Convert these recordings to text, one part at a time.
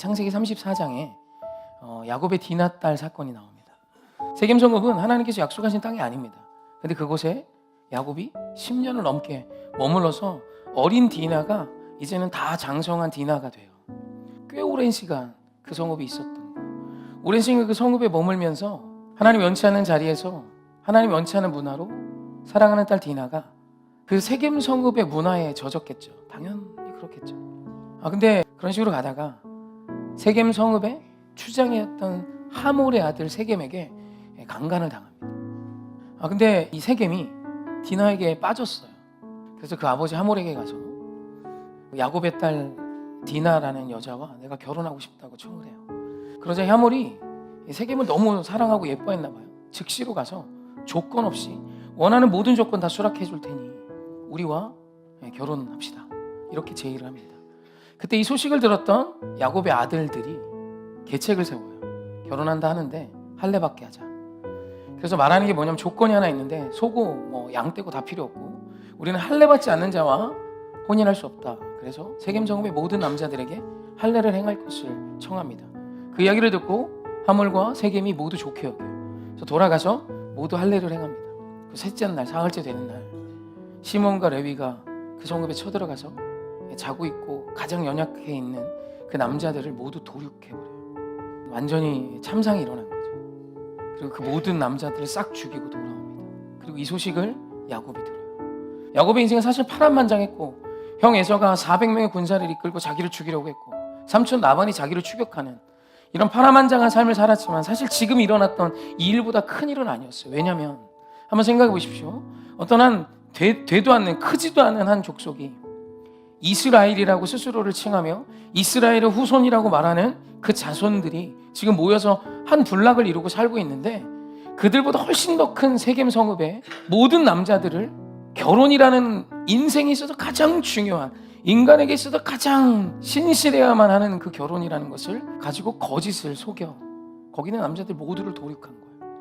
창세기 34장에 어, 야곱의 디나 딸 사건이 나옵니다. 세겜 성읍은 하나님께서 약속하신 땅이 아닙니다. 근데 그곳에 야곱이 10년을 넘게 머물러서 어린 디나가 이제는 다 장성한 디나가 돼요. 꽤 오랜 시간 그 성읍에 있었던 거. 오랜 시간 그 성읍에 머물면서 하나님 원치 않는 자리에서 하나님 원치 않는 문화로 사랑하는 딸 디나가 그 세겜 성읍의 문화에 젖었겠죠. 당연히 그렇겠죠. 아 근데 그런 식으로 가다가 세겜 성읍의 추장이었던 하몰의 아들 세겜에게 강간을 당합니다. 아 근데 이 세겜이 디나에게 빠졌어요. 그래서 그 아버지 하몰에게 가서 야곱의 딸 디나라는 여자와 내가 결혼하고 싶다고 청을 해요. 그러자 하몰이 이 세겜을 너무 사랑하고 예뻐했나 봐요. 즉시로 가서 조건 없이 원하는 모든 조건 다 수락해 줄 테니 우리와 결혼합시다. 이렇게 제의를 합니다. 그때 이 소식을 들었던 야곱의 아들들이 계책을 세워요. 결혼한다 하는데 할례받게 하자. 그래서 말하는 게 뭐냐면 조건이 하나 있는데 소고 뭐 양 떼고 다 필요 없고 우리는 할례 받지 않는 자와 혼인할 수 없다. 그래서 세겜 성읍의 모든 남자들에게 할례를 행할 것을 청합니다. 그 이야기를 듣고 하물과 세겜이 모두 좋게 여겨요. 그래서 돌아가서 모두 할례를 행합니다. 그 셋째 날 사흘째 되는 날 시몬과 레위가 그 성읍에 쳐들어가서 자고 있고 가장 연약해 있는 그 남자들을 모두 도륙해 버려요. 완전히 참상이 일어난 거죠. 그리고 그 모든 남자들을 싹 죽이고 돌아옵니다. 그리고 이 소식을 야곱이 들어요. 야곱의 인생은 사실 파란만장했고 형 에서가 400명의 군사를 이끌고 자기를 죽이려고 했고 삼촌 나반이 자기를 추격하는 이런 파란만장한 삶을 살았지만 사실 지금 일어났던 이 일보다 큰 일은 아니었어요. 왜냐하면 한번 생각해 보십시오. 어떤 한 되, 되도 않는 크지도 않은 한 족속이 이스라엘이라고 스스로를 칭하며 이스라엘의 후손이라고 말하는 그 자손들이 지금 모여서 한 군락을 이루고 살고 있는데 그들보다 훨씬 더 큰 세겜 성읍의 모든 남자들을 결혼이라는 인생에 있어서 가장 중요한 인간에게 있어서 가장 신실해야만 하는 그 결혼이라는 것을 가지고 거짓을 속여 거기는 남자들 모두를 도륙한 거예요.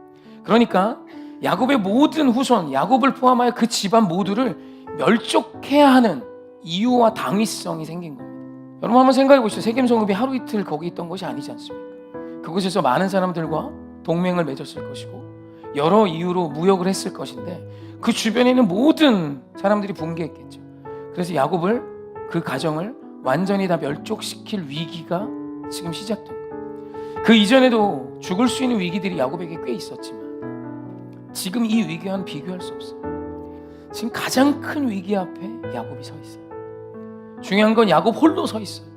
그러니까 야곱의 모든 후손, 야곱을 포함하여 그 집안 모두를 멸족해야 하는 이유와 당위성이 생긴 겁니다. 여러분 한번 생각해 보시죠. 세겜 성읍이 하루 이틀 거기 있던 것이 아니지 않습니까? 그곳에서 많은 사람들과 동맹을 맺었을 것이고 여러 이유로 무역을 했을 것인데 그 주변에 있는 모든 사람들이 붕괴했겠죠. 그래서 야곱을 그 가정을 완전히 다 멸족시킬 위기가 지금 시작된 거예요. 그 이전에도 죽을 수 있는 위기들이 야곱에게 꽤 있었지만 지금 이 위기와는 비교할 수 없어요. 지금 가장 큰 위기 앞에 야곱이 서 있어요. 중요한 건 야곱 홀로 서 있어요.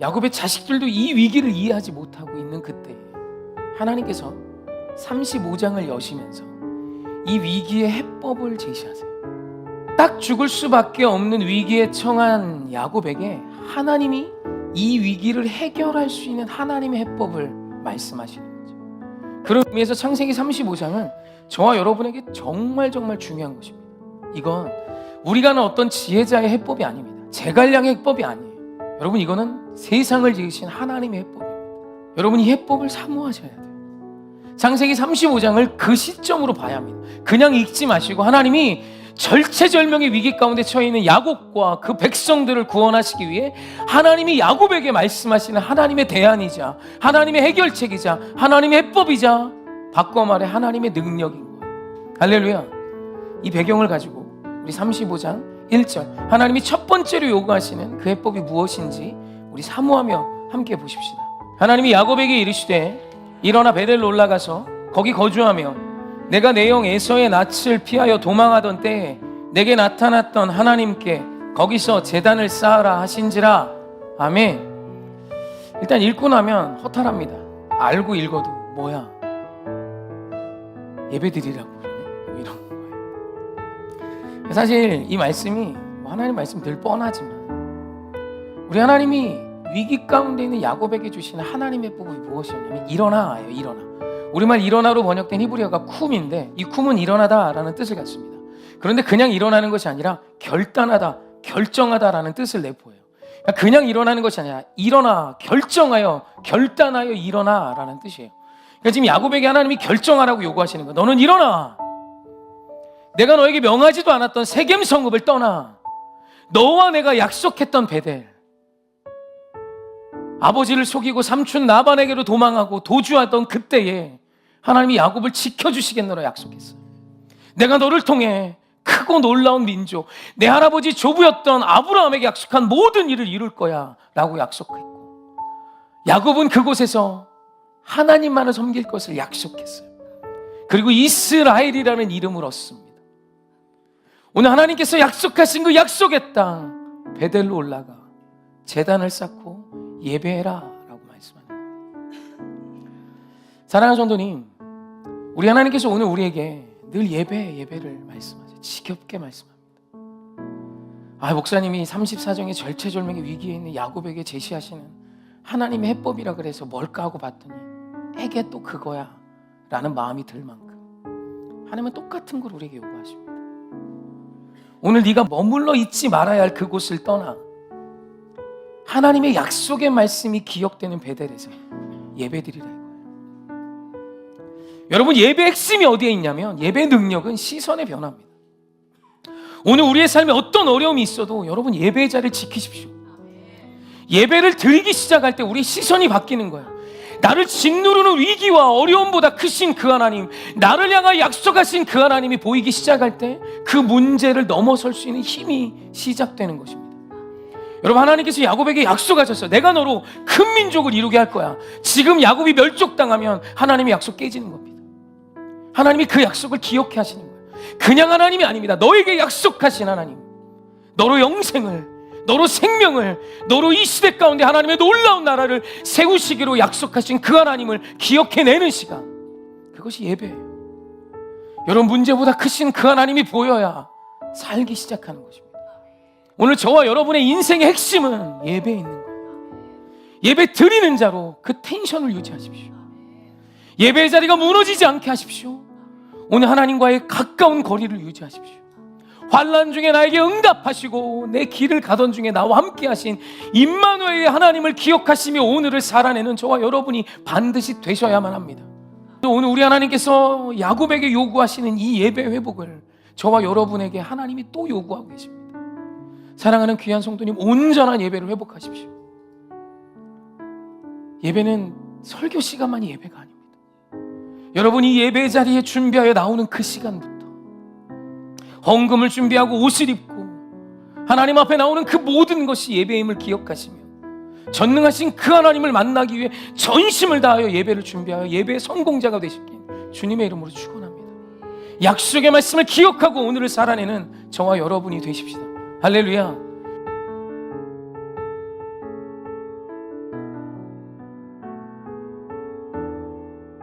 야곱의 자식들도 이 위기를 이해하지 못하고 있는 그때 하나님께서 35장을 여시면서 이 위기의 해법을 제시하세요. 딱 죽을 수밖에 없는 위기에 처한 야곱에게 하나님이 이 위기를 해결할 수 있는 하나님의 해법을 말씀하시는 거죠. 그런 의미에서 창세기 35장은 저와 여러분에게 정말 정말 중요한 것입니다. 이건 우리가 아는 어떤 지혜자의 해법이 아닙니다. 제갈량의 해법이 아니에요. 여러분 이거는 세상을 지으신 하나님의 해법입니다. 여러분 이 해법을 사모하셔야 돼요. 창세기 35장을 그 시점으로 봐야 합니다. 그냥 읽지 마시고 하나님이 절체절명의 위기 가운데 처해 있는 야곱과 그 백성들을 구원하시기 위해 하나님이 야곱에게 말씀하시는 하나님의 대안이자 하나님의 해결책이자 하나님의 해법이자 바꿔 말해 하나님의 능력인 거예요. 할렐루야. 이 배경을 가지고 우리 35장 1절 하나님이 첫 번째로 요구하시는 그 해법이 무엇인지 우리 사모하며 함께 보십시다. 하나님이 야곱에게 이르시되 일어나 베델로 올라가서 거기 거주하며 내가 내형 에서의 낯을 피하여 도망하던 때에 내게 나타났던 하나님께 거기서 재단을 쌓아라 하신지라 아멘. 일단 읽고 나면 허탈합니다. 알고 읽어도 뭐야 예배드리라고 사실 이 말씀이 뭐 하나님 말씀 늘 뻔하지만 우리 하나님이 위기 가운데 있는 야곱에게 주시는 하나님의 법이 무엇이었냐면 일어나예요. 일어나. 우리말 일어나로 번역된 히브리어가 쿰인데 이 쿰은 일어나다라는 뜻을 갖습니다. 그런데 그냥 일어나는 것이 아니라 결단하다, 결정하다라는 뜻을 내포해요. 그러니까 그냥 일어나는 것이 아니라 일어나, 결정하여, 결단하여 일어나라는 뜻이에요. 그러니까 지금 야곱에게 하나님이 결정하라고 요구하시는 거예요. 너는 일어나. 내가 너에게 명하지도 않았던 세겜 성읍을 떠나. 너와 내가 약속했던 베델. 아버지를 속이고 삼촌 나반에게로 도망하고 도주하던 그때에 하나님이 야곱을 지켜주시겠노라 약속했어요. 내가 너를 통해 크고 놀라운 민족, 내 할아버지 조부였던 아브라함에게 약속한 모든 일을 이룰 거야 라고 약속했고 야곱은 그곳에서 하나님만을 섬길 것을 약속했어요. 그리고 이스라엘이라는 이름을 얻습니다. 오늘 하나님께서 약속하신 그 약속의 땅 베델로 올라가 재단을 쌓고 예배해라 라고 말씀하는 거예요. 사랑하는 성도님, 우리 하나님께서 오늘 우리에게 늘 예배, 예배를 말씀하세요. 지겹게 말씀합니다. 아, 목사님이 34정의 절체절명의 위기에 있는 야곱에게 제시하시는 하나님의 해법이라 그래서 뭘까 하고 봤더니 에게 또 그거야 라는 마음이 들 만큼 하나님은 똑같은 걸 우리에게 요구하십니다. 오늘 네가 머물러 있지 말아야 할 그곳을 떠나 하나님의 약속의 말씀이 기억되는 베델에서 예배드리라 이거예요. 여러분 예배 핵심이 어디에 있냐면 예배 능력은 시선의 변화입니다. 오늘 우리의 삶에 어떤 어려움이 있어도 여러분 예배의 자리를 지키십시오. 예배를 드리기 시작할 때 우리 시선이 바뀌는 거예요. 나를 짓누르는 위기와 어려움보다 크신 그 하나님, 나를 향하여 약속하신 그 하나님이 보이기 시작할 때 그 문제를 넘어설 수 있는 힘이 시작되는 것입니다. 여러분 하나님께서 야곱에게 약속하셨어요. 내가 너로 큰 민족을 이루게 할 거야. 지금 야곱이 멸족당하면 하나님의 약속 깨지는 겁니다. 하나님이 그 약속을 기억해 하시는 거예요. 그냥 하나님이 아닙니다. 너에게 약속하신 하나님. 너로 영생을, 너로 생명을, 너로 이 시대 가운데 하나님의 놀라운 나라를 세우시기로 약속하신 그 하나님을 기억해내는 시간. 그것이 예배예요. 여러분 문제보다 크신 그 하나님이 보여야 살기 시작하는 것입니다. 오늘 저와 여러분의 인생의 핵심은 예배에 있는 거예요. 예배 드리는 자로 그 텐션을 유지하십시오. 예배의 자리가 무너지지 않게 하십시오. 오늘 하나님과의 가까운 거리를 유지하십시오. 환란 중에 나에게 응답하시고 내 길을 가던 중에 나와 함께 하신 임마누엘의 하나님을 기억하시며 오늘을 살아내는 저와 여러분이 반드시 되셔야만 합니다. 또 오늘 우리 하나님께서 야곱에게 요구하시는 이 예배 회복을 저와 여러분에게 하나님이 또 요구하고 계십니다. 사랑하는 귀한 성도님 온전한 예배를 회복하십시오. 예배는 설교 시간만이 예배가 아닙니다. 여러분이 예배 자리에 준비하여 나오는 그 시간부터 헌금을 준비하고 옷을 입고 하나님 앞에 나오는 그 모든 것이 예배임을 기억하시며 전능하신 그 하나님을 만나기 위해 전심을 다하여 예배를 준비하여 예배의 성공자가 되시길 주님의 이름으로 축원합니다. 약속의 말씀을 기억하고 오늘을 살아내는 저와 여러분이 되십시다. 할렐루야.